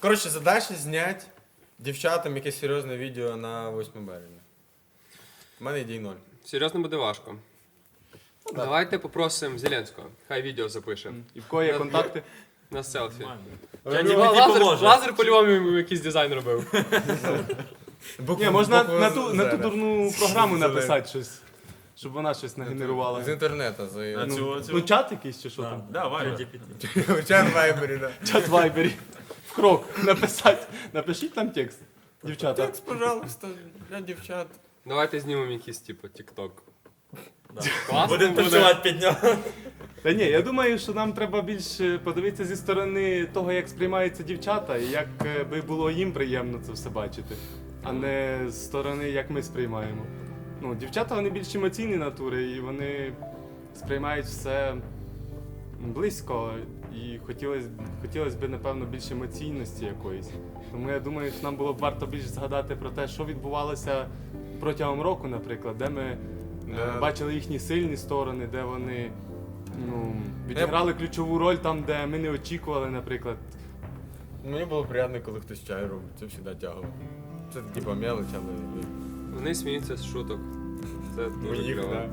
Коротше, задача зняти дівчатам якесь серйозне відео на 8 березня. У мене ідей ноль. Серйозно буде важко. Давайте попросимо Зеленського. Хай відео запише. І в кого є контакти? На селфі. Чаті Лазер, лазер по-любому йому якийсь дизайн робив. Букву- Ні, можна букву на ту, на ту дурну програму написати щось, щоб вона щось нагенерувала. З інтернету. За цю. Ну, чат якийсь чи що Да, там? да, Вайбер. Чат вайбері, да. Чат в вайбері. Крок написати. Напишіть там текст. Дівчата. Текст, пожалуйста, для дівчат. Давайте знімемо якийсь, типу. Да. Будемо буде. танцювати під нього. Та ні, я думаю, що нам треба більше подивитися зі сторони того, як сприймаються дівчата, і як е, би було їм приємно це все бачити, а не з сторони, як ми сприймаємо. Ну, дівчата вони більш емоційні натури, і вони сприймають все близько. І хотілося хотілось би, напевно, більше емоційності якоїсь. Тому я думаю, що нам було б варто більше згадати про те, що відбувалося протягом року, наприклад, де ми е, бачили їхні сильні сторони, де вони ну, відіграли ключову роль там, де ми не очікували, наприклад. Мені було приємно, коли хтось чай робить. Це завжди тягало. Це типа мелочь, але Вони сміються з шуток. Це дуже моїх, кльово. да.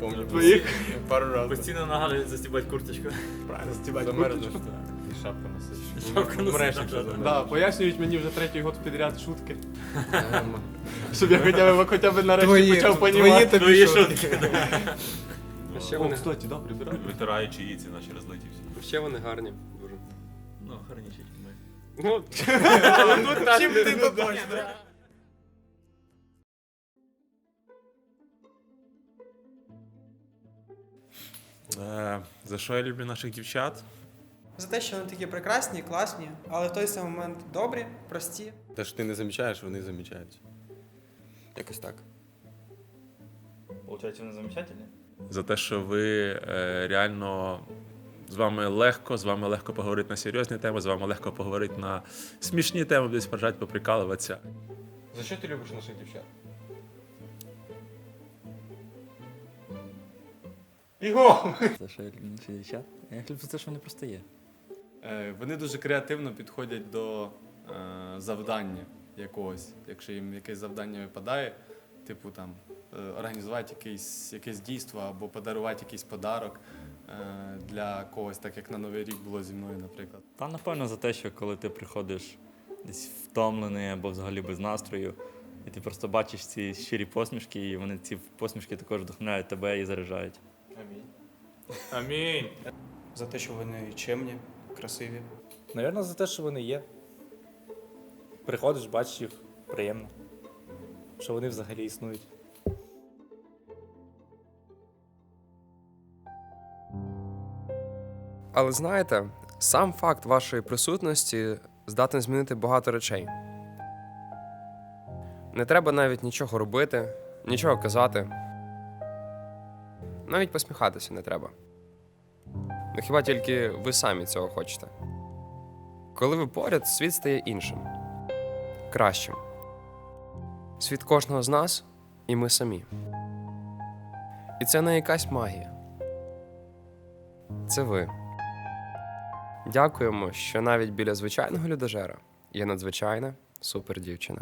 Помню. Твоїх? Пару разів. Постійно нагадують застібати курточку. Правильно, Застібати замерзнеш. курточку. І шапку носить. Шапку носить, Мреш, да, якщо да. Да, пояснюють мені вже третій год підряд шутки. Щоб я хоча б, хоча б нарешті Твої, почав твої понімати. тобі Твої шутки. шутки. А ще О, вони, кстати, да, прибираю. Витираючи яйці наші розлиті всі. ще вони гарні. Дуже. Ну, гарніші, ніж ми. Ну, ну. Чим ти то точно? За що я люблю наших дівчат? За те, що вони такі прекрасні, класні, але в той самий момент добрі, прості. Те, що ти не замічаєш, вони замічають. Якось так. Получається, вони замечательні? за те, що ви е, реально з вами легко, з вами легко поговорити на серйозні теми, з вами легко поговорити на смішні теми, десь поржати, поприкалуватися. За що ти любиш наших дівчат? Його! За що я люблю? Я люблю за те, що вони просто є. Е, Вони дуже креативно підходять до е, завдання якогось. Якщо їм якесь завдання випадає, типу там е, організувати якесь, якесь дійство або подарувати якийсь подарок е, для когось, так як на Новий рік було зі мною, наприклад. Та напевно за те, що коли ти приходиш десь втомлений або взагалі без настрою, і ти просто бачиш ці щирі посмішки, і вони ці посмішки також вдохновляють тебе і заряджають. Амінь. Амінь. За те, що вони чемні, красиві. Навірно, за те, що вони є. Приходиш, бачиш їх, приємно. Що вони взагалі існують. Але знаєте, сам факт вашої присутності здатний змінити багато речей. Не треба навіть нічого робити, нічого казати. Навіть посміхатися не треба. Ну хіба тільки ви самі цього хочете. Коли ви поряд, світ стає іншим, кращим. Світ кожного з нас і ми самі. І це не якась магія. Це ви. Дякуємо, що навіть біля звичайного людожера є надзвичайна супердівчина.